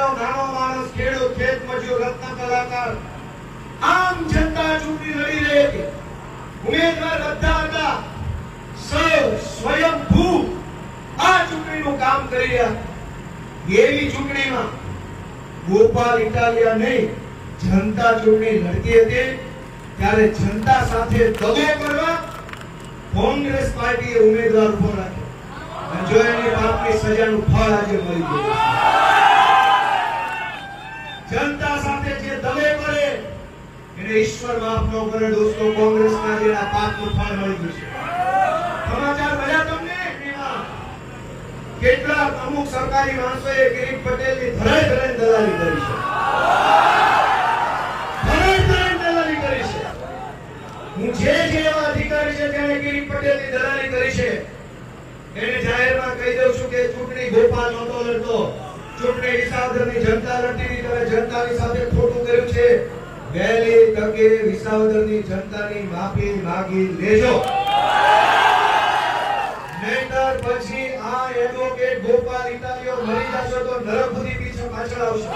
મહિલાઓ નાનો માણસ ખેડૂત ખેત મજૂર રત્ન કલાકાર, આમ જનતા ચૂંટણી લડી રહી હતી. ઉમેદવાર બધા હતા. સૌ સ્વયંભૂ આ ચૂંટણીનું કામ કરી રહ્યા એવી ચૂંટણીમાં ગોપાલ ઇટાલિયા નહીં, જનતા ચૂંટણી લડતી હતી. ત્યારે જનતા સાથે દગો કરવા કોંગ્રેસ પાર્ટીએ ઉમેદવાર ઊભો રાખ્યો. અને જો એની પાપની સજાનું ફળ આજે મળી ગયું. જનતા સાથે જે દવે કરે, એને ઈશ્વર માફ ન કરે, દોસ્તો કોંગ્રેસના જેના પાપનું ફળ મળી છે. સમાચાર મળ્યા તમને? કેટલા અમુક સરકારી માણસોએ પટેલની ધરાઈ ધરાઈ દલાલી કરી છે. ધરાઈ ધરાઈ દલાલી કરી છે. હું જે જે એવા અધિકારી છે જેણે પટેલ પટેલની દલાલી કરી છે, એને જાહેરમાં કહી દઉં છું કે ચૂંટણી ગોપાલ નહોતો લડતો. ચૂંટણી વિસાવદરની જનતા હતી તમે જનતાની સાથે ખોટું કર્યું છે. વહેલી તકે વિસાવદરની જનતાની માફી માગી લેજો. નહીતર પછી આ એડવોકેટ ગોપાલ ઇટાલીઓ મરી જશો તો નરકભૂતિ પીછે પાછળ આવશો.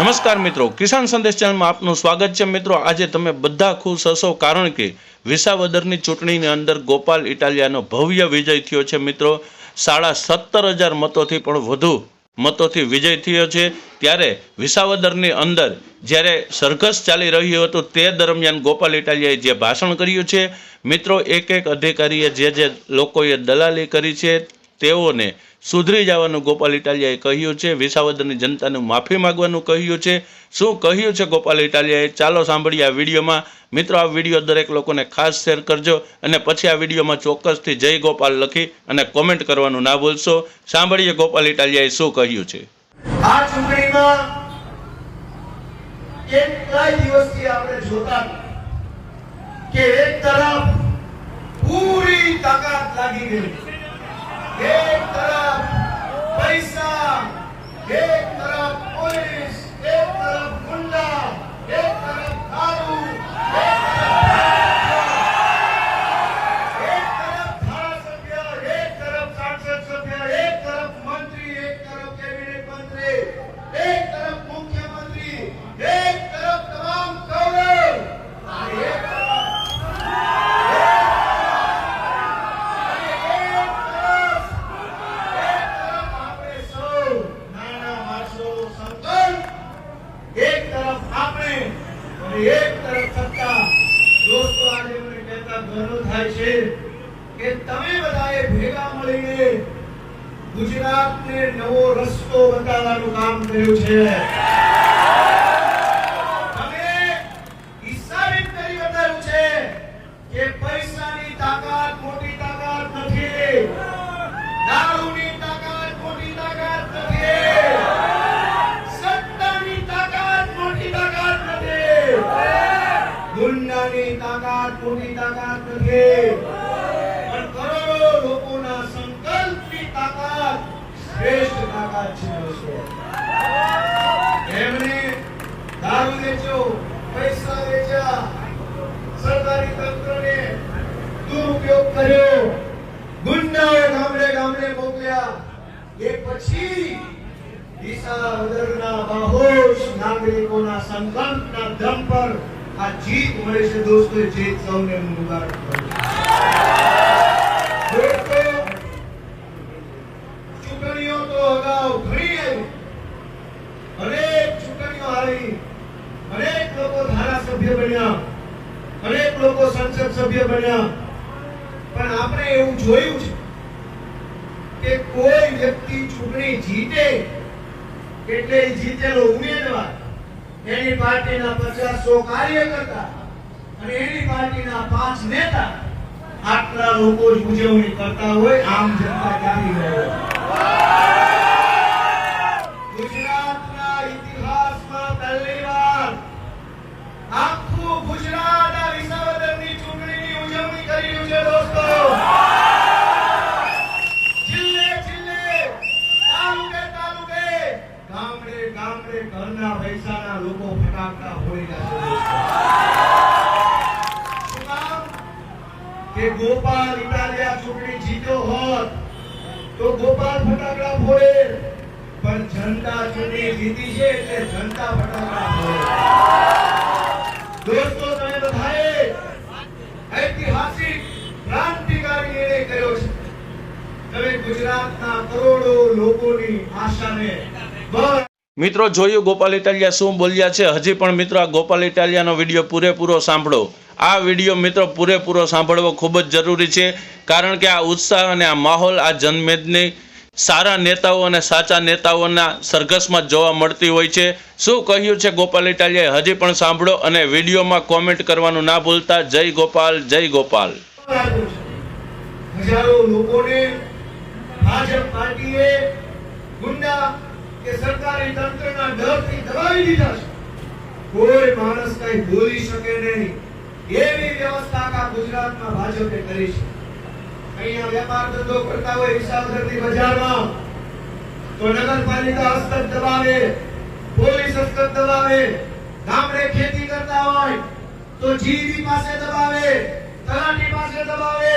નમસ્કાર મિત્રો, કિસાન સંદેશ ચેનલમાં આપનું સ્વાગત છે. મિત્રો, આજે તમે બધા ખુશ હશો કારણ કે વિસાવદરની ચૂંટણીની અંદર ગોપાલ ઇટાલિયાનો ભવ્ય વિજય થયો છે. મિત્રો, સાડા સત્તર હજાર મતોથી પણ વધુ મતોથી વિજય થયો છે. ત્યારે વિસાવદરની અંદર જ્યારે સરઘસ ચાલી રહ્યું હતું, તે દરમિયાન ગોપાલ ઇટાલિયાએ જે ભાષણ કર્યું છે, મિત્રો એક એક અધિકારીએ જે જે લોકોએ દલાલી કરી છે, તેઓને સુધરી જવાનું ગોપાલ ઇટાલિયાએ કહ્યું છે. વિસાવદરની જનતાને માફી માગવાનું કહ્યું છે. શું કહ્યું છે ગોપાલ ઇટાલિયાએ? ચાલો સાંભળીએ આ વિડીયોમાં. મિત્રો, આ વીડિયો દરેક લોકોને ખાસ શેર કરજો અને પછી આ વિડીયોમાં ચોક્કસથી જય ગોપાલ લખી અને કોમેન્ટ કરવાનું ના ભૂલશો. સાંભળીએ ગોપાલ ઇટાલિયાએ શું કહ્યું છે. આ ચૂંટણીમાં કેટલા દિવસથી આપણે જોતા કે એક તરફ પૂરી તાકાત લાગી ગઈ. એક એક કર્યો ગુંડાઓ ગામડે ગામડે મોકલ્યા એ પછી વિસાવદરના બાહોશ નાગરિકોના સંકલ્પના દમ પર આ જીત મળી છે દોસ્તો એ જીત સૌને મુબારક કરું છું. દોસ્તો ચૂંટણીઓ તો અગાઉ ઘણી આવી અનેક ચૂંટણીઓ આવી અનેક લોકો ધારાસભ્ય બન્યા અનેક લોકો સંસદ સભ્ય બન્યા પણ આપણે એવું જોયું છે કે કોઈ વ્યક્તિ ચૂંટણી જીતે એટલે જીતેલો ઉમેદવાર એની પાર્ટીના પચાસો કાર્યકર્તા અને એની પાર્ટીના પાંચ નેતા આટલા લોકો જ ઉજવણી કરતા હોય, આમ જનતા જાણી રહ્યો ગામડે ઘરના પૈસાના લોકો ફટાકડા ફોડી? કે ગોપાલ ઇટાલિયા ચૂંટણી જીત્યો હોત, તો ગોપાલ ફટાકડા ફોડે પણ જનતા ચૂંટણી જીતી છે એટલે જનતા ફટાકડા ફોડે. દોસ્તો, તમે બધાએ ઐતિહાસિક, ક્રાંતિકારી નિર્ણય કર્યો છે તમે ગુજરાતના કરોડો લોકોની આશાને બળ મિત્રો જોયું ગોપાલ ઇટાલિયા શું બોલ્યા છે? હજી પણ મિત્રો, આ ગોપાલ ઇટાલિયાનો વીડિયો પૂરેપૂરો સાંભળો. આ વીડિયો મિત્રો પૂરેપૂરો સાંભળવો ખૂબ જ જરૂરી છે, કારણ કે આ ઉત્સાહ અને આ માહોલ આ જનમેદની સારા નેતાઓ અને સાચા નેતાઓના સરઘસમાં જોવા મળતી હોય છે. શું કહ્યું છે ગોપાલ ઇટાલિયાએ? હજી પણ સાંભળો અને વિડીયોમાં કોમેન્ટ કરવાનું ના ભૂલતા. જય ગોપાલ જય ગોપાલ. હજારો લોકોને ભાજપ પાર્ટીએ ગુંડા કે સરકારી તંત્રના ડરથી દબાવી દીધા છે. કોઈ માણસ કઈ બોલી શકે નહીં. એવી વ્યવસ્થા કા ગુજરાતમાં ભાજપે કરી છે. અહીંયા વેપાર ધંધો કરતા હોય વિસાવદરની બજારમાં, તો નગરપાલિકા હસ્તક દબાવે, પોલીસ હસ્તક દબાવે, ગામડે ખેતી કરતા હોય, તો જીવી પાસે દબાવે, તલાટી પાસે દબાવે.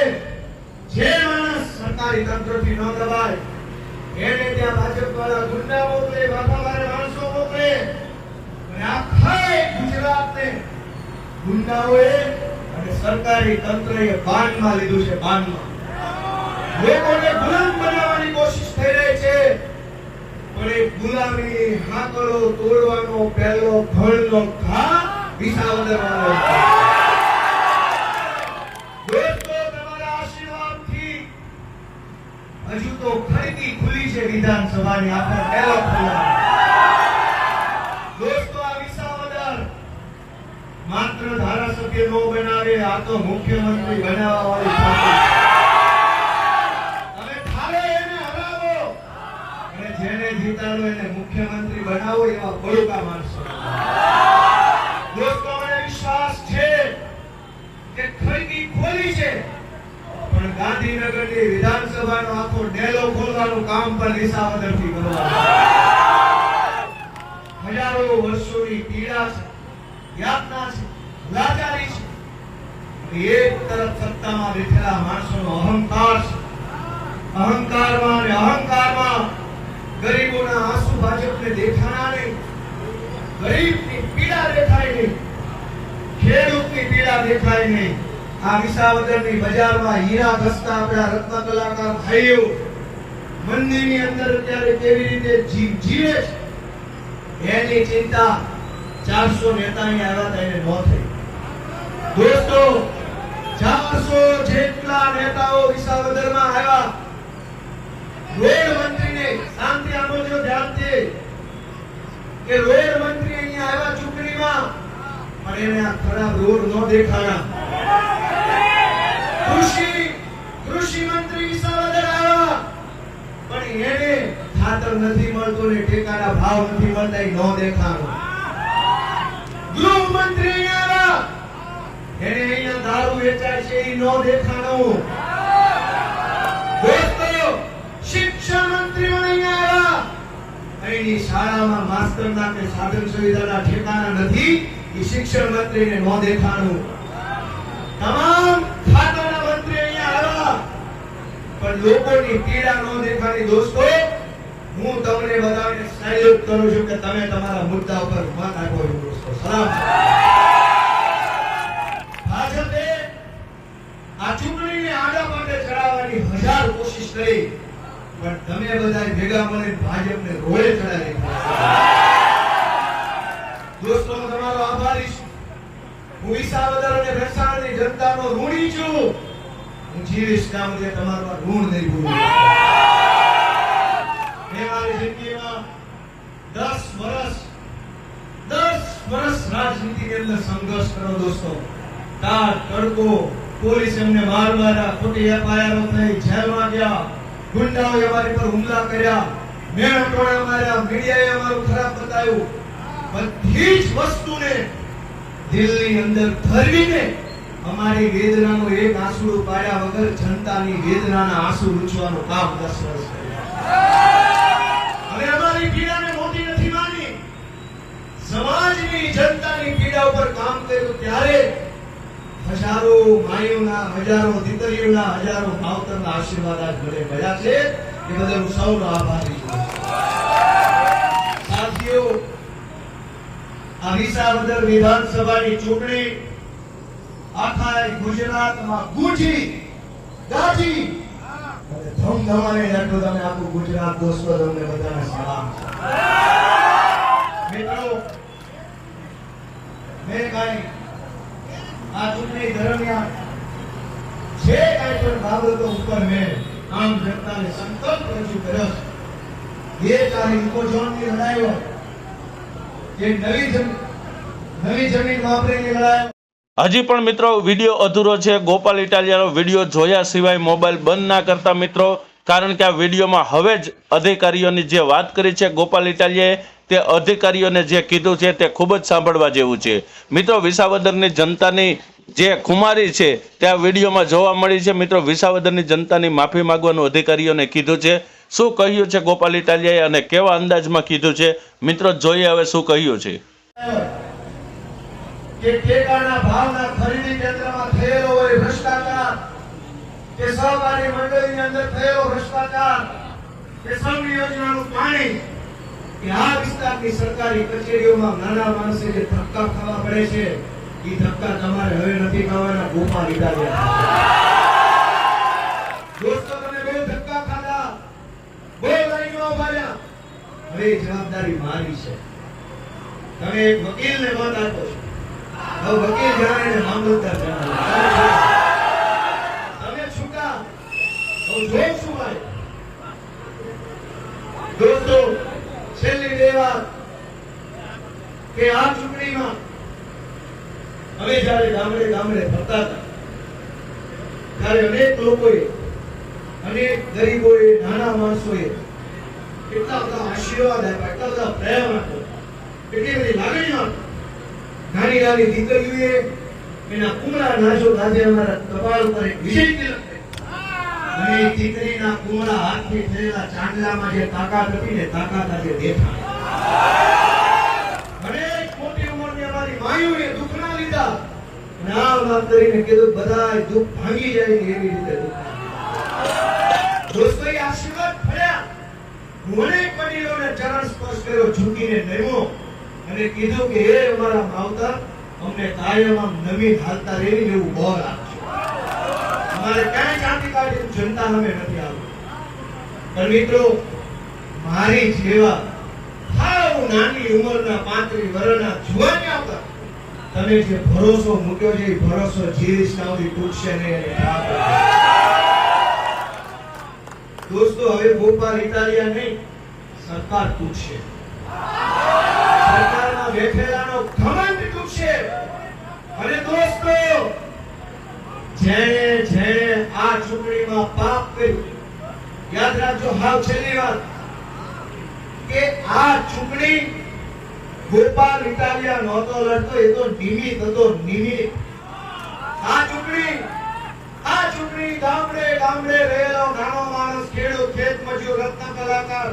જે માણસ સરકારી તંત્રથી ન દબાય એને ત્યાં ભાજપ વાળા ગુંડા મોકલે બાપાવાળે માણસો મોકલે. અને આખા ગુજરાતને ગુંડાઓએ અને સરકારી તંત્રએ બાનમાં લીધું છે, બાનમાં. લોકોને ગુલામ બનાવવાની કોશિશ થઈ રહી છે, પણ એ ગુલામી હાકડો તોડવાનો પહેલો ઘણનો ઘા વિસાવદર વાળો વિધાનસભાની આપણે પહેલો ખુલ્લા દોસ્તો, આ વિસાવદર માત્ર ધારાસભ્ય નો બનાવે, આ તો મુખ્યમંત્રી બનાવવા વાળી તમે અને જેને જીતાડો એને મુખ્યમંત્રી બનાવો એવા બળુકા માણસો. ગાંધીનગરની વિધાનસભાનો આખો ડેલો ખોલવાનું કામ પણ દિશા કરવાનું હજારો વર્ષોની પીડા છે, યાતના છે, લાચારી છે. એક તરફ સત્તામાં બેઠેલા માણસોનો અહંકાર છે. અહંકારમાં અને અહંકારમાં ગરીબોના આંસુ ભાજપને દેખાણા નહીં. ગરીબની પીડા દેખાય નહીં. ખેડૂતની પીડા દેખાય નહીં. આ વિસાવદરની બજારમાં હીરા ઘસતા આપણા રત્ન કલાકાર ભાઈઓ મંદિરની અંદર અત્યારે કેવી રીતે જીવ જીવે છે? એની ચિંતા ચારસો નેતાની આવ્યા એને ન થઈ. દોસ્તો, ચારસો જેટલા નેતાઓ વિસાવદરમાં આવ્યા. રોડ મંત્રીને શાંતિ આમોજો ધ્યાનથી. કે રોડ મંત્રી અહીંયા આવ્યા ચૂંટણીમાં, પણ એને આ ખરાબ રોડ ન દેખાણા કૃષિ કૃષિ મંત્રી વિસાવદર આવ્યા પણ એને ખાતર નથી મળતું ને ટેકાના ભાવ નથી મળતા, એ ન દેખાણો. ગૃહ મંત્રી આવ્યા. એને અહીંયા દારૂ વેચાય છે, એ ન દેખાણો. શિક્ષણ મંત્રી અહીંયા આવ્યા. દેખાણું. તમામ પણ લોકોની પીડા ન દેખાની દોસ્તો, હું તમને બધાને સહયોગ કરું છું કે તમે તમારા મુદ્દા ઉપર મત આપો છો દોસ્તો. સલામ. ભાજપે આ ચૂંટણીને આડા માટે ચડાવવાની હજાર કોશિશ કરી, પણ તમે બધા ભેગા મળીને ભાજપને રોડે ચડાવી દોસ્તો, હું તમારો આભારી છું. હું વિસાવદર અને ભેસાણની જનતાનો ઋણી છું. હું જીવીશ ત્યાં સુધી તમારું ઋણ નહીં ભૂલું. મેં મારી પોલીસ એમને માર માર્યા, ખોટી એફઆઈઆર થઈ, જેલમાં અમારી પર હુમલા કર્યા, મેળ ટોળા માર્યા, મીડિયાએ અમારું ખરાબ બતાવ્યું. બધી જ વસ્તુને દિલની અંદર ધરવીને અમારી વેદનાનો એક આંસુ પાડ્યા વગર જનતાની વેદનાના આંસુ લૂછવાનું કામ દસ હવે અમારી પીડાને મોટી જનતાની પીડા ઉપર કામ કર્યું ત્યારે હજારો માયુના હજારો દીકરીઓના, હજારો ભાવતરના આશીર્વાદ આજ મને મળ્યા છે. એ બદલ સૌનો આભારી છું. સાથીઓ, આ વિસાવદર વિધાનસભાની ચૂંટણી આખા ગુજરાતમાં ગુજી ગાજી અને ધમધમાને એટલું તમે આખું ગુજરાત દોસ્તો તમને બધાને સલામ. મિત્રો, મેં કાંઈ આ ચૂંટણી દરમિયાન જે કાંઈ પણ બાબતો ઉપર મેં આમ જનતાને સંકલ્પ રજૂ કર્યો એ ચારે ઇકોઝોનની લડાઈઓ જે નવી જમીન નવી જમીન વાપરીને લડાઈઓ હજી પણ મિત્રો વીડિયો અધૂરો છે. ગોપાલ ઇટાલિયાનો વીડિયો જોયા સિવાય મોબાઈલ બંધ ના કરતા મિત્રો, કારણ કે આ વિડીયોમાં હવે જ અધિકારીઓની જે વાત કરી છે ગોપાલ ઇટાલિયાએ, તે અધિકારીઓને જે કીધું છે તે ખૂબ જ સાંભળવા જેવું છે. મિત્રો, વિસાવદરની જનતાની જે ખુમારી છે તે આ વિડીયોમાં જોવા મળી છે. મિત્રો, વિસાવદરની જનતાની માફી માંગવાનું અધિકારીઓને કીધું છે. શું કહ્યું છે ગોપાલ ઇટાલિયાએ અને કેવા અંદાજમાં કીધું છે? મિત્રો, જોઈએ હવે શું કહ્યું છે. કે ટેકાના ભાવના ખરીદી કેન્દ્રમાં થયેલો હોય ભ્રષ્ટાચાર, કે સહકારી મંડળીની અંદર થયેલો ભ્રષ્ટાચાર, કે સંઘ યોજનાનું પાણી, કે આ વિસ્તારની સરકારી કચેરીઓમાં નાના માણસે જે ધક્કા ખાવા પડે છે એ ધક્કા તમારે હવે નથી ખાવાના ગોપાલ ઇટાલિયા દોસ્તો, તમે બહુ ધક્કા ખાધા બહુ લાઈનો ભર્યા. હવે જવાબદારી મારી છે. તમે એક વકીલને મત આપો છો. વકીલ જાણે મામલતદાર જાણે તમે છૂટા હવે જોઈ શું ભાઈ દોસ્તો છેલ્લી બે વાત કે આ ચૂંટણીમાં અમે જ્યારે ગામડે ગામડે ફરતા હતા ત્યારે અનેક લોકોએ અનેક ગરીબોએ નાના માણસોએ કેટલા બધા આશીર્વાદ આપ્યા એટલા બધા પ્રેમ આપ્યો એટલી બધી લાગણીઓ આપી. નાની નાની દીકરીઓએ એના કુમળા નાજો આજે અમારા કપાળ ઉપર એક વિજય તિલક કર્યો. અને એ દીકરીના કુમળા હાથથી થયેલા ચાંદલામાં જે તાકાત હતી ને, તાકાત આજે દેખાય. આશીર્વાદ ફળ્યા હું અનેક ચરણ સ્પર્શ કર્યો, ઝૂકીને નમ્યો અને કીધું કે, હે અમારા માવતર, અમને કાયમ આમ નવી હાલતા રહેવી એવું બોર આપજો અમારે ક્યાંય ચાંદી કાઢી જનતા અમે નથી આવવું પણ મિત્રો, મારી જેવા હાવ નાની ઉંમરના પાંત્રી વર્ષના જુવાનિયા પર તમે જે ભરોસો મૂક્યો છે, એ ભરોસો જીવીશ ના સુધી તૂટશે નહીં. દોસ્તો, હવે ગોપા ઇટાલિયા નહીં, સરકાર તૂટશે. સરકારમાં બેઠેલાનો ઘમંડ તૂટશે. અને દોસ્તો જેણે જેણે આ ચૂંટણીમાં પાપ કર્યું. યાદ રાખજો, હાવ છેલ્લી વાત. કે આ ચૂંટણી ગોપાલ ઇટાલિયા નહોતો લડતો, એ તો નિમિત હતો નિમિત આ ચૂંટણી આ ચૂંટણી ગામડે ગામડે રહેલો નાનો માણસ, ખેડૂત ખેત મજૂર રત્ન કલાકાર,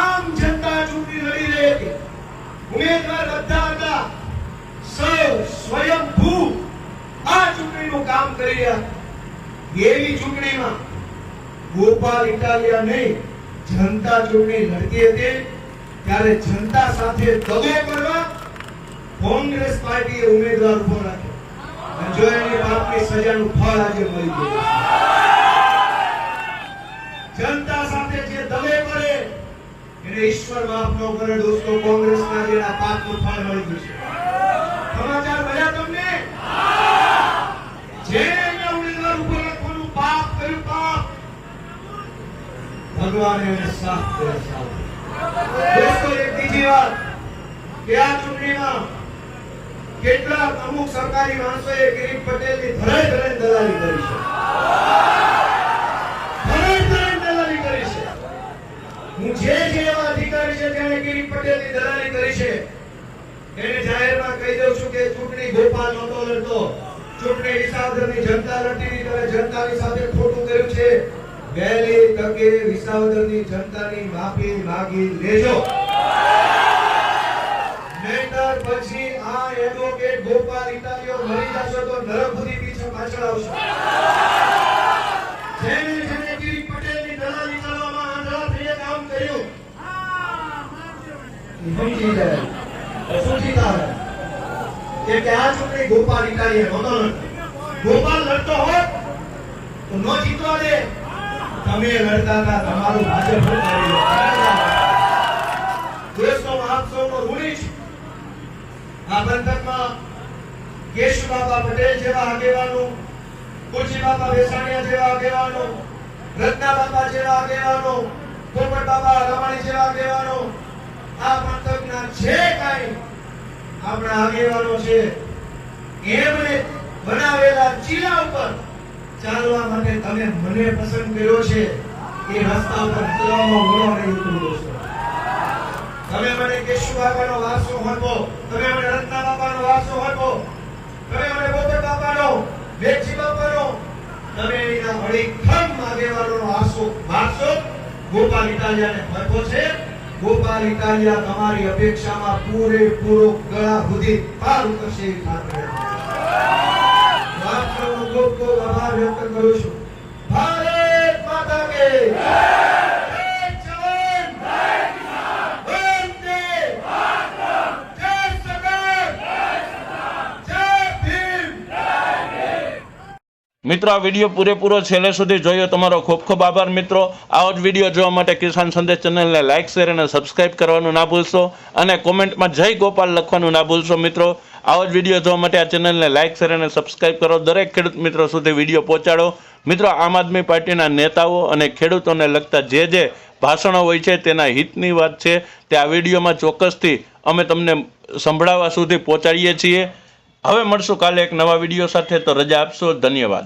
આમ જનતા ચૂંટણી લડી રહી હતી. ઉમેદવાર બધા હતા. સૌ સ્વયંભૂ આ ચૂંટણીનું કામ કરી રહ્યા એવી ચૂંટણીમાં ગોપાલ ઇટાલિયા નહીં, જનતા ચૂંટણી લડતી હતી. ત્યારે જનતા સાથે દગો કરવા કોંગ્રેસ પાર્ટીએ ઉમેદવાર ઊભો રાખ્યો. જો એની બાપની સજાનું ફળ આજે મળી ગયું. જનતા સાથે જે દગો કરે એને ઈશ્વર માફ ન કરે દોસ્તો કોંગ્રેસના જેના પાપનું ફળ મળી ગયું છે. ભગવાને એને સાફ કર્યા દોસ્તો, એક બીજી વાત. કે આ ચૂંટણીમાં કેટલાક અમુક સરકારી માણસોએ ગિરીશ પટેલની ધરાઈ ધરાઈ દલાલી દલાલી કરી છે. હું જે જે અધિકારી છે જેણે કિરીટ પટેલની દલાલી કરી છે, એને જાહેરમાં કહી દઉં છું કે ચૂંટણી ગોપાલ નહોતો લડતો. ચૂંટણી વિસાવદરની જનતા લડતી હતી જનતાની સાથે ખોટું કર્યું છે. વહેલી તકે વિસાવદરની જનતાની માફી માગી લેજો. નહીંતર પછી આ એડવોકેટ ગોપાલ ઇટાલીઓ મરી જશો તો નરક પીછે પાછળ આવશો. જેને જેને કિરીટ પટેલની દલાલી કરવામાં આંધળા થઈએ કામ કર્યું. સમજી જાય રહે એ કે આ છોકરી ગોપાલ ઇટાલીએ નહોતો લડતો ગોપાલ લડતો હોત તો ન જીતવા દે. તમે લડતા હતા તમારું ભાજપ જેવા આગેવાનો કુરજી બાબા બેસાણિયા જેવા આગેવાનો, રત્ના બાબા જેવા આગેવાનો પોપટ બાબા આપણા આગેવાનો છે, એમણે બનાવેલા જિલ્લા ઉપર ચાલવા માટે તમે મને પસંદ કર્યો છે, એ રસ્તા ઉપર ચલાવવામાં ઘણો નહીં ઉતરવો છો. તમે મને કેશુ બાપાનો વારસો આપો, તમે મને રત્ના બાપાનો વારસો આપો, તમે મને પોપટ બાપાનો વેચી બાપાનો, તમે એના અડીખમ આગેવાનોનો વારસો વારસો ગોપાલ ઇટાલિયાને આપો છે. ગોપાલ ઇટાલિયા તમારી અપેક્ષામાં પૂરેપૂરો ગળા સુધી પાર ઉતરશે એવી ખાતરી વ્યક્ત કરું છું ભારત માતા કે જય જવાન વંદે જય સરદાર જય ભીમ મિત્રો, આ વીડિયો પૂરેપૂરો છેલ્લે સુધી જોયો. તમારો ખૂબ ખૂબ આભાર મિત્રો. આવો જ વીડિયો જોવા માટે કિસાન સંદેશ ચેનલને લાઇક શેર અને સબસ્ક્રાઇબ કરવાનું ના ભૂલશો અને કોમેન્ટમાં જય ગોપાલ લખવાનું ના ભૂલશો મિત્રો. આવો જ વીડિયો જોવા માટે આ ચેનલને લાઇક શેર અને સબસ્ક્રાઇબ કરો. દરેક ખેડૂત મિત્રો સુધી વીડિયો પહોંચાડો. મિત્રો, આમ આદમી પાર્ટીના નેતાઓ અને ખેડૂતોને લગતા જે જે ભાષણો હોય છે તેના હિતની વાત છે તે આ વિડીયોમાં ચોક્કસથી અમે તમને સંભળાવવા સુધી પહોંચાડીએ છીએ. હવે મળશું કાલે એક નવા વીડિયો સાથે. તો રજા આપશો. ધન્યવાદ.